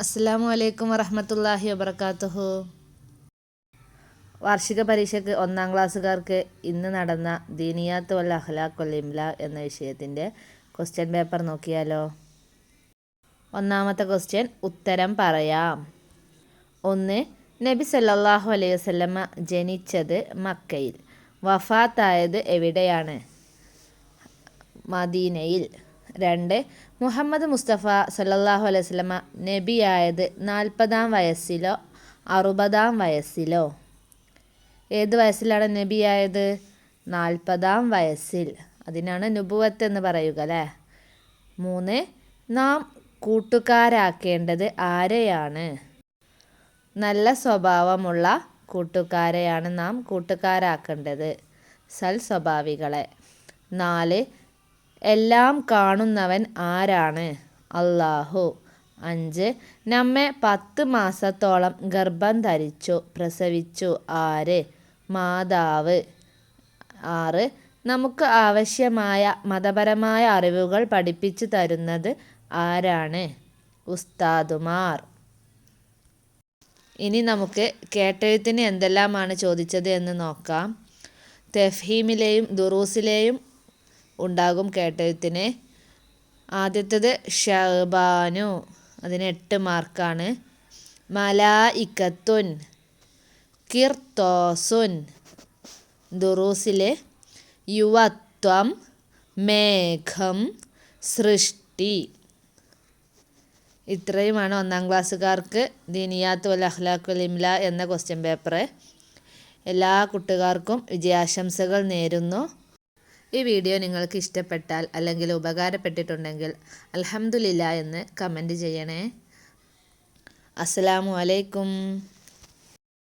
അസ്സാം വലൈക്കും വറഹമത്തല്ലാഹി വബർക്കാത്തുഹു വാർഷിക പരീക്ഷയ്ക്ക് ഒന്നാം ക്ലാസ്സുകാർക്ക് ഇന്ന് നടന്ന ദീനിയാത്ത് വല്ല അഖ്ലാഖുൽ ഇംല എന്ന വിഷയത്തിന്റെ ക്വസ്റ്റ്യൻ പേപ്പർ നോക്കിയാലോ? ഒന്നാമത്തെ ക്വസ്റ്റ്യൻ ഉത്തരം പറയാം. ഒന്ന് നബി സല്ലാഹു അലൈഹി വസല്ലമ ജനിച്ചത് മക്കയിൽ. വഫാത്തായത് എവിടെയാണ്? മദീനയിൽ. രണ്ട്. മുഹമ്മദ് മുസ്തഫ സല്ലാഹു അലൈഹി വസല്ലമ നബിയായത് നാൽപ്പതാം വയസ്സിലോ അറുപതാം വയസ്സിലോ? ഏത് വയസ്സിലാണ് നബിയായത്? നാൽപ്പതാം വയസ്സിൽ. അതിനാണ് നുപുവത്ത് എന്ന് പറയുക അല്ലേ? മൂന്ന്. നാം കൂട്ടുകാരാക്കേണ്ടത് ആരെയാണ്? നല്ല സ്വഭാവമുള്ള കൂട്ടുകാരെയാണ് നാം കൂട്ടുകാരാക്കേണ്ടത്. സൽ സ്വഭാവികളെ നാല്. എല്ലാം കാണുന്നവൻ ആരാണ്? അള്ളാഹു അഞ്ച്. നമ്മെ പത്ത് മാസത്തോളം ഗർഭം ധരിച്ചു പ്രസവിച്ചു. ആര് മാതാവ്. ആറ്. നമുക്ക് ആവശ്യമായ മതപരമായ അറിവുകൾ പഠിപ്പിച്ചു തരുന്നത് ആരാണ്? ഉസ്താദുമാർ. ഇനി നമുക്ക് കേട്ടെഴുത്തിന് എന്തെല്ലാമാണ് ചോദിച്ചത് എന്ന് നോക്കാം. തെഫീമിലെയും ദുറൂസിലെയും ഉണ്ടാകും കേട്ടത്തിന് ആദ്യത്തത് ഷഹബാനു. അതിന് എട്ട് മാർക്കാണ്. മലായിക്കത്തുൻ കിർത്തോസുൻ ദുറൂസിൽ യുവത്വം മേഘം സൃഷ്ടി. ഇത്രയുമാണ് ഒന്നാം ക്ലാസ്സുകാർക്ക് ദീനിയാത്ത് വൽ അഖ്ലാഖുൽ ഇംല എന്ന ക്വസ്റ്റ്യൻ പേപ്പർ എല്ലാ കുട്ടികാർക്കും വിജയാശംസകൾ നേരുന്നു. ഈ വീഡിയോ നിങ്ങൾക്ക് ഇഷ്ടപ്പെട്ടാൽ അല്ലെങ്കിൽ ഉപകാരപ്പെട്ടിട്ടുണ്ടെങ്കിൽ അലഹമില്ല എന്ന് കമന്റ് ചെയ്യണേ. അസ്സലാമു അലൈക്കും.